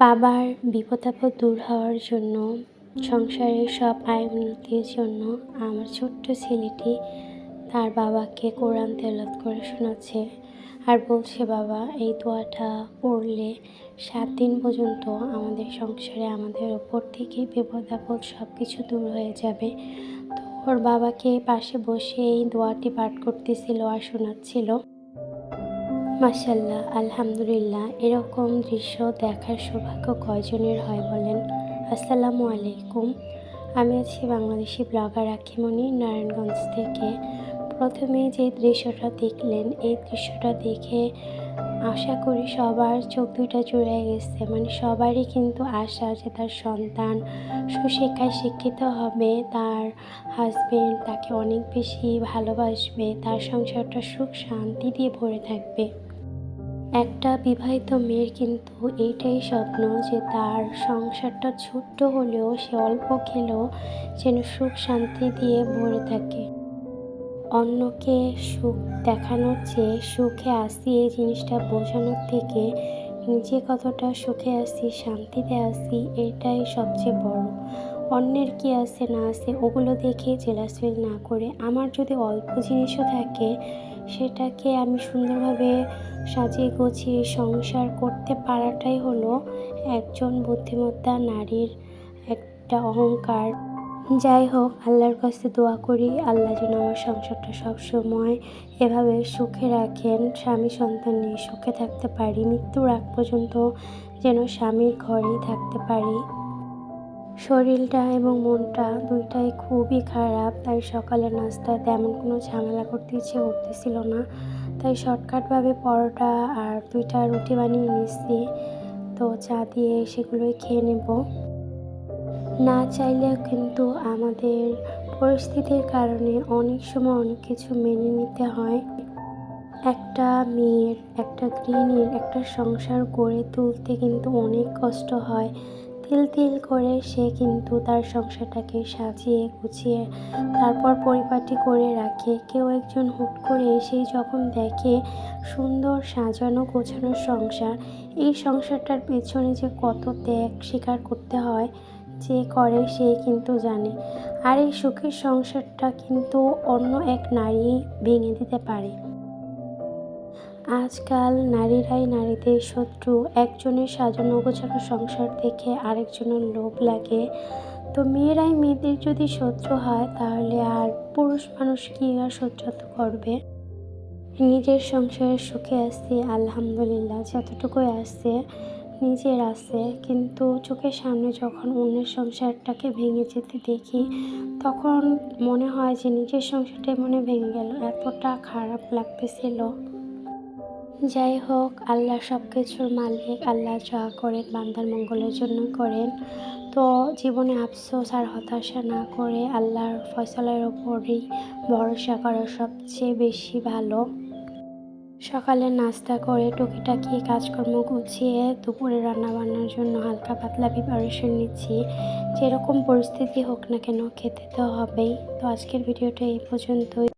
বাবার বিপদাপদ দূর হওয়ার জন্য, সংসারের সব আয় উন্নতির জন্য আমার ছোট্ট ছেলেটি তার বাবাকে কোরআন তেলাত করে শোনাচ্ছে আর বলছে, বাবা, এই দোয়াটা পড়লে সাত দিন পর্যন্ত আমাদের সংসারে আমাদের ওপর থেকে বিপদ আপদ সব কিছু দূর হয়ে যাবে। তো ওর বাবাকে পাশে বসে এই দোয়াটি পাঠ করতেছিল আর শোনাচ্ছিল। মাসাল্লাহ আলহামদুলিল্লাহ। এরকম দৃশ্য দেখার সৌভাগ্য কয়জনের হয় বলেন? আসসালামু আলাইকুম। আমি আছি বাংলাদেশি ব্লগার আখিমণি নারায়ণগঞ্জ থেকে। প্রথমে যে দৃশ্যটা দেখলেন, এই দৃশ্যটা দেখে আশা করি সবার চোখ দুইটা জুড়ে গেছে। মানে সবারই কিন্তু আশা যে তার সন্তান সুশিক্ষায় শিক্ষিত হবে, তার হাজবেন্ড তাকে অনেক বেশি ভালোবাসবে, তার সংসারটা সুখ শান্তি দিয়ে ভরে থাকবে। একটা বিবাহিত মেয়ের কিন্তু এইটাই স্বপ্ন যে তার সংসারটা ছোট্ট হলেও সে অল্প খেলেও যেন সুখ শান্তি দিয়ে ভরে থাকে। অন্যকে সুখ দেখানোর চেয়ে সুখে আসি এই জিনিসটা বোঝানোর থেকে নিজে কতটা সুখে আসি, শান্তিতে আসি, এটাই সবচেয়ে বড়। অন্যের কি আছে না আছে ওগুলো দেখে জেলাস ফিল না করে আমার যদি অল্প জিনিসও থাকে সেটাকে আমি সুন্দরভাবে সাজিয়ে গুছিয়ে সংসার করতে পারাটাই হলো একজন বুদ্ধিমত্তা নারীর একটা অহংকার। যাই হোক, আল্লাহর কাছে দোয়া করি, আল্লাহ যেন আমার সংসারটা সবসময় এভাবে সুখে রাখেন, স্বামী সন্তান নিয়ে সুখে থাকতে পারি, মৃত্যুর আগ পর্যন্ত যেন স্বামীর ঘরেই থাকতে পারি। শরীরটা এবং মনটা দুইটাই খুবই খারাপ, তাই সকালে নাস্তায় তেমন কোনো ঝামেলা করতে ইচ্ছে করতেছিল না। তাই শর্টকাটভাবে পরোটা আর দুইটা রুটি বানিয়ে নিচ্ছি। তো চা দিয়ে সেগুলোই খেয়ে নেব। না চাইলেও কিন্তু আমাদের পরিস্থিতির কারণে অনেক সময় অনেক কিছু মেনে নিতে হয়। একটা মেয়ের, একটা গৃহিণীর একটা সংসার গড়ে তুলতে কিন্তু অনেক কষ্ট হয়। তিল তিল করে সে কিন্তু তার সংসারটাকে সাজিয়ে গুছিয়ে তারপর পরিপাটি করে রাখে। কেউ একজন হুট করে এসেই যখন দেখে সুন্দর সাজানো গোছানো সংসার, এই সংসারটার পেছনে যে কত ত্যাগ স্বীকার করতে হয় যে করে সে কিন্তু জানে। আর এই সুখের সংসারটা কিন্তু অন্য এক নারী ভেঙে দিতে পারে। আজকাল নারীরাই নারীদের শত্রু। একজনের সাজানো গোছানো সংসার দেখে আরেকজনের লোভ লাগে। তো মেয়েরাই মেয়েদের যদি শত্রু হয়, তাহলে আর পুরুষ মানুষ কি আর সহ্যত করবে? নিজের সংসারে সুখে আসছি আলহামদুলিল্লাহ, যতটুকুই আসছে নিজের আছে। কিন্তু চোখের সামনে যখন অন্যের সংসারটাকে ভেঙে যেতে দেখি, তখন মনে হয় যে নিজের সংসারটাই মনে ভেঙে গেল। এতটা খারাপ লাগতেছিল। যাই হোক, আল্লাহ সব কিছুর মালিক, আল্লাহ যা করেন, বান্দার মঙ্গলের জন্য করেন। তো জীবনে আফসোস আর হতাশা না করে আল্লাহর ফয়সলার ওপরই ভরসা করা সবচেয়ে বেশি ভালো। সকালে নাস্তা করে টুকিটাকি কাজকর্ম গুছিয়ে দুপুরে রান্না বান্নার জন্য হালকা পাতলা প্রিপারেশন নিচ্ছি। যেরকম পরিস্থিতি হোক না কেন, খেতে তো হবেই। তো আজকের ভিডিওটা এই পর্যন্তই।